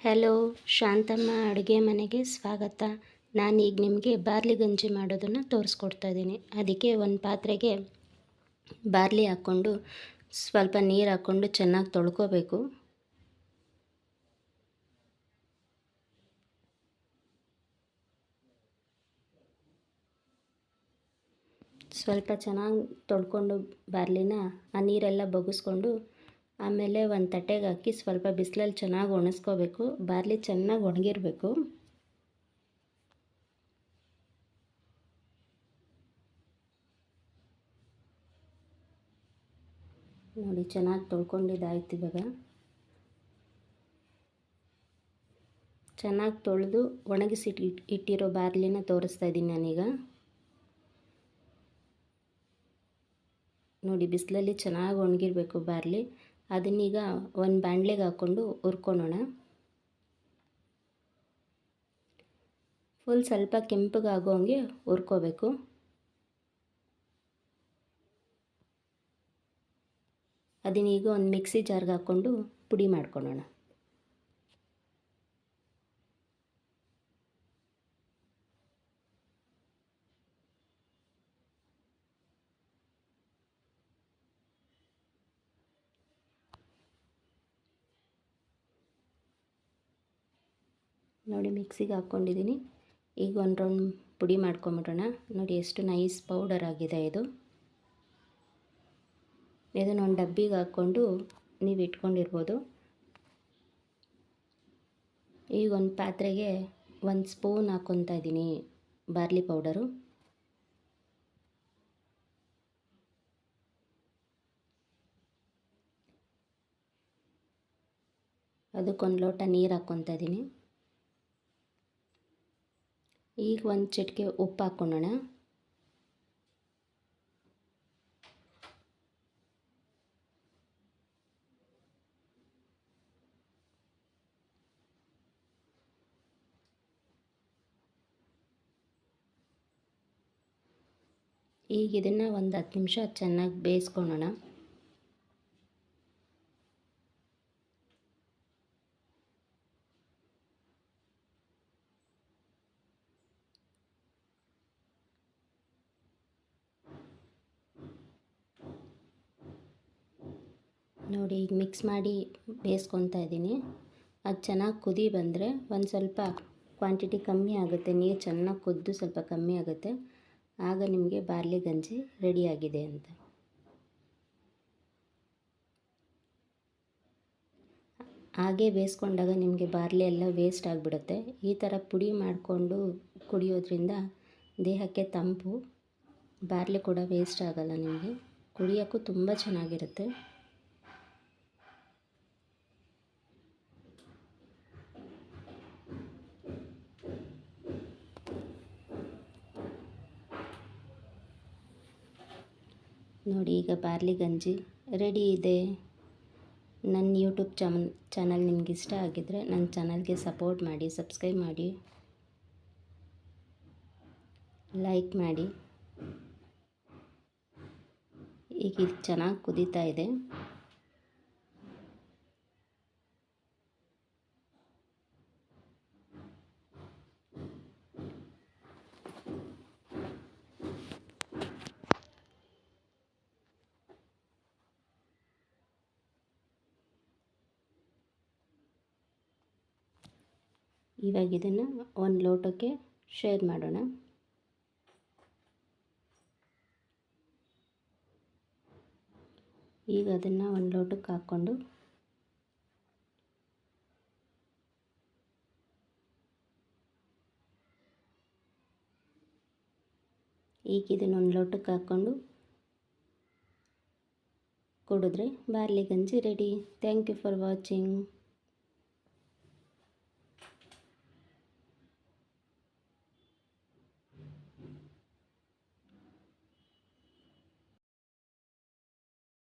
Hello, Shanthamma ಅಡುಗೆ ಮನೆಗೆ ಸ್ವಾಗತ. ನಾನೀಗ ನಿಮಗೆ ಬಾರ್ಲಿ ಗಂಜಿ ಮಾಡೋದನ್ನು ತೋರಿಸ್ಕೊಡ್ತಾ ಇದ್ದೀನಿ. ಅದಕ್ಕೆ ಒಂದು ಪಾತ್ರೆಗೆ ಬಾರ್ಲಿ ಹಾಕ್ಕೊಂಡು ಸ್ವಲ್ಪ ನೀರು ಹಾಕ್ಕೊಂಡು ಚೆನ್ನಾಗಿ ತೊಳ್ಕೊಬೇಕು. ಸ್ವಲ್ಪ ಚೆನ್ನಾಗಿ ತೊಳ್ಕೊಂಡು ಬಾರ್ಲಿನ ಆ ನೀರೆಲ್ಲ ಬಗ್ಗಿಸ್ಕೊಂಡು ಆಮೇಲೆ ಒಂದು ತಟ್ಟೆಗೆ ಹಾಕಿ ಸ್ವಲ್ಪ ಬಿಸಿಲಲ್ಲಿ ಚೆನ್ನಾಗಿ ಒಣಗಿಸ್ಕೋಬೇಕು ಬಾರ್ಲಿ ಚೆನ್ನಾಗಿ ಒಣಗಿರಬೇಕು. ನೋಡಿ, ಚೆನ್ನಾಗಿ ತೊಳ್ಕೊಂಡಿದ್ದಾಯ್ತು ಇವಾಗ. ಚೆನ್ನಾಗಿ ತೊಳೆದು ಒಣಗಿಸಿ ಇಟ್ಟಿರೋ ಬಾರ್ಲಿನ ತೋರಿಸ್ತಾ ಇದ್ದೀನಿ ನಾನೀಗ. ನೋಡಿ, ಬಿಸಿಲಲ್ಲಿ ಚೆನ್ನಾಗಿ ಒಣಗಿರಬೇಕು ಬಾರ್ಲಿ. ಅದನ್ನೀಗ ಒಂದು ಬಾಣಲೆಗೆ ಹಾಕ್ಕೊಂಡು ಹುರ್ಕೊಳೋಣ. ಫುಲ್ ಸ್ವಲ್ಪ ಕೆಂಪಗಾಗೋ ಹಂಗೆ ಹುರ್ಕೋಬೇಕು. ಅದನ್ನೀಗ ಒಂದು ಮಿಕ್ಸಿ ಜಾರ್ಗೆ ಹಾಕ್ಕೊಂಡು ಪುಡಿ ಮಾಡ್ಕೊಳ್ಳೋಣ ನೋಡಿ ಮಿಕ್ಸಿಗೆ ಹಾಕ್ಕೊಂಡಿದ್ದೀನಿ. ಈಗ ಒಂದು ರೌಂಡ್ ಪುಡಿ ಮಾಡ್ಕೊಂಬಿಡೋಣ. ನೋಡಿ ಎಷ್ಟು ನೈಸ್ ಪೌಡರ್ ಆಗಿದೆ ಇದು. ಇದನ್ನು ಒಂದು ಡಬ್ಬಿಗೆ ಹಾಕ್ಕೊಂಡು ನೀವು ಇಟ್ಕೊಂಡಿರ್ಬೋದು. ಈಗ ಒಂದು ಪಾತ್ರೆಗೆ ಒಂದು ಸ್ಪೂನ್ ಹಾಕ್ಕೊತಾ ಇದ್ದೀನಿ ಬಾರ್ಲಿ ಪೌಡರು. ಅದಕ್ಕೊಂದು ಲೋಟ ನೀರು ಹಾಕ್ಕೊತಾ ಇದ್ದೀನಿ. ಈಗ ಒಂದು ಚಿಟಿಕೆ ಉಪ್ಪು ಹಾಕ್ಕೊಳ್ಳೋಣ ಈಗ ಇದನ್ನು ಒಂದು ಹತ್ತು ನಿಮಿಷ ಚೆನ್ನಾಗಿ ಬೇಯಿಸ್ಕೊಳ್ಳೋಣ ನೋಡಿ ಈಗ ಮಿಕ್ಸ್ ಮಾಡಿ ಬೇಯಿಸ್ಕೊತಾ ಇದ್ದೀನಿ. ಅದು ಚೆನ್ನಾಗಿ ಕುದಿ ಬಂದರೆ ಒಂದು ಸ್ವಲ್ಪ ಕ್ವಾಂಟಿಟಿ ಕಮ್ಮಿ ಆಗುತ್ತೆ. ನೀರು ಚೆನ್ನಾಗಿ ಕುದ್ದು ಸ್ವಲ್ಪ ಕಮ್ಮಿ ಆಗುತ್ತೆ. ಆಗ ನಿಮಗೆ ಬಾರ್ಲಿ ಗಂಜಿ ರೆಡಿಯಾಗಿದೆ ಅಂತ. ಹಾಗೆ ಬೇಯಿಸ್ಕೊಂಡಾಗ ನಿಮಗೆ ಬಾರ್ಲಿ ಎಲ್ಲ ವೇಸ್ಟ್ ಆಗಿಬಿಡುತ್ತೆ. ಈ ಥರ ಪುಡಿ ಮಾಡಿಕೊಂಡು ಕುಡಿಯೋದ್ರಿಂದ ದೇಹಕ್ಕೆ ತಂಪು, ಬಾರ್ಲಿ ಕೂಡ ವೇಸ್ಟ್ ಆಗೋಲ್ಲ ನಿಮಗೆ. ಕುಡಿಯೋಕ್ಕೂ ತುಂಬ ಚೆನ್ನಾಗಿರುತ್ತೆ. ನೋಡಿ ಈಗ ಬಾರ್ಲಿ ಗಂಜಿ ರೆಡಿ ಇದೆ. ನನ್ನ ಯೂಟ್ಯೂಬ್ ಚಾನಲ್ ಚಾನಲ್ ನಿಮ್ಗೆ ಇಷ್ಟ ಆಗಿದ್ದರೆ ನನ್ನ ಚಾನಲ್ಗೆ ಸಪೋರ್ಟ್ ಮಾಡಿ, ಸಬ್ಸ್ಕ್ರೈಬ್ ಮಾಡಿ. ಲೈಕ್ ಮಾಡಿ. ಈಗ ಇದು ಚೆನ್ನಾಗಿ ಕುದೀತಾ ಇದೆ. ಇವಾಗ ಇದನ್ನು ಒಂದು ಲೋಟಕ್ಕೆ ಶೇರ್ ಮಾಡೋಣ. ಈಗ ಅದನ್ನು ಒಂದು ಲೋಟಕ್ಕೆ ಹಾಕ್ಕೊಂಡು ಈಗ ಇದನ್ನು ಒಂದು ಲೋಟಕ್ಕೆ ಹಾಕ್ಕೊಂಡು ಕುಡಿದ್ರೆ ಬಾರ್ಲಿ ಗಂಜಿ ready thank you for watching